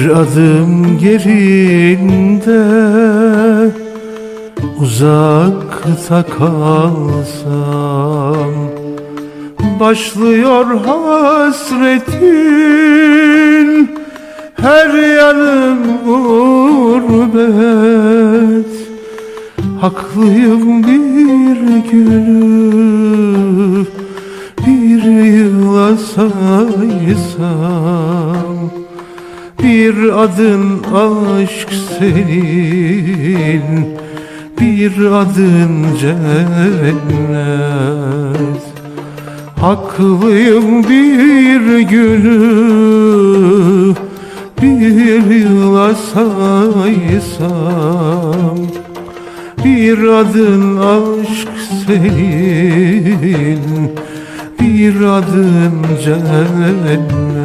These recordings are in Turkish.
adım gerinde Uzakta kalsam Başlıyor hasretin. Her yanım gurbet Haklıyım bir günü Bir yıla saysam Bir adın aşk senin Bir adın cennet. Haklıyım bir günü Bir yıla saysam. Bir adın aşk senin Bir adın cennet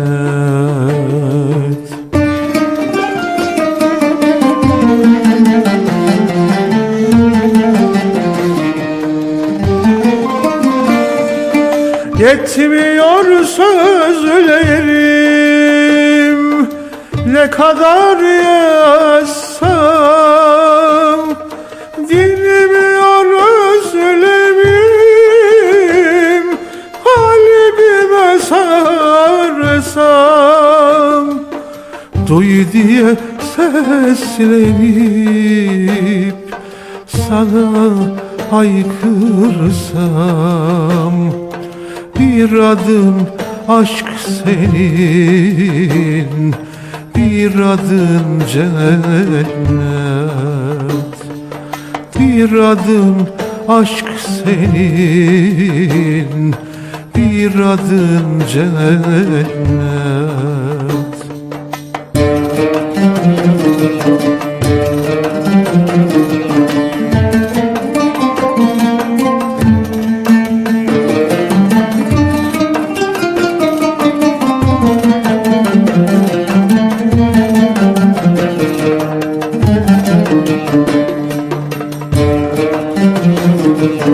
Yetmiyor sözlerim. Ne kadar yazsam Dinmiyor özlemim. Kalbime sarsam Duy diye seslenip Sana haykırsam Bir adım aşk senin Bir adın cennet. Bir adım aşk senin Bir adın cennet Bir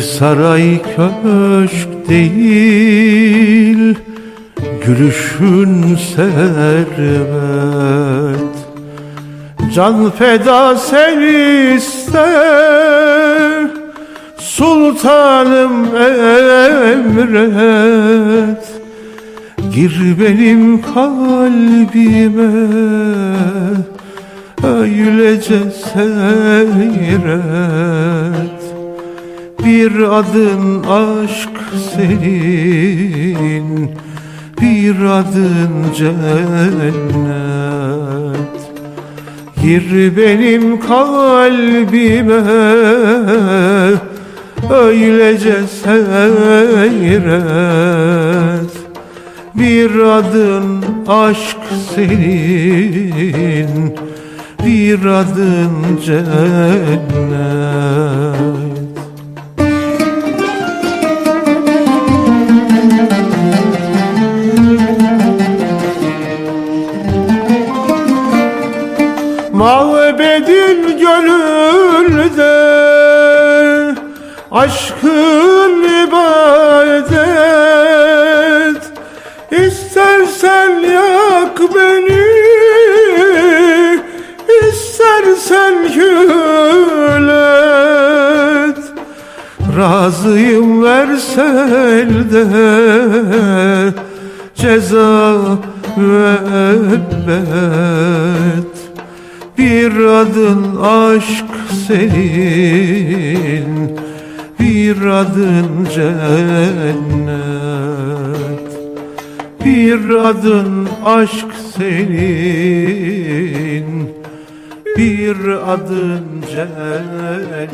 saray köşk değil Gülüşün servet Can feda sen ister Sultanım emret. Gir benim kalbime Öylece seyret. Bir adın aşk senin Bir adın cennet Gir benim kalbime Öylece seyret. Bir adın aşk senin Bir adın cennet Aşkın ibadet. İstersen yak beni İstersen kül et Razıyım versen de Ceza müebbet bir adın aşk senin Bir adın cennet Bir adın aşk senin Bir adın cennet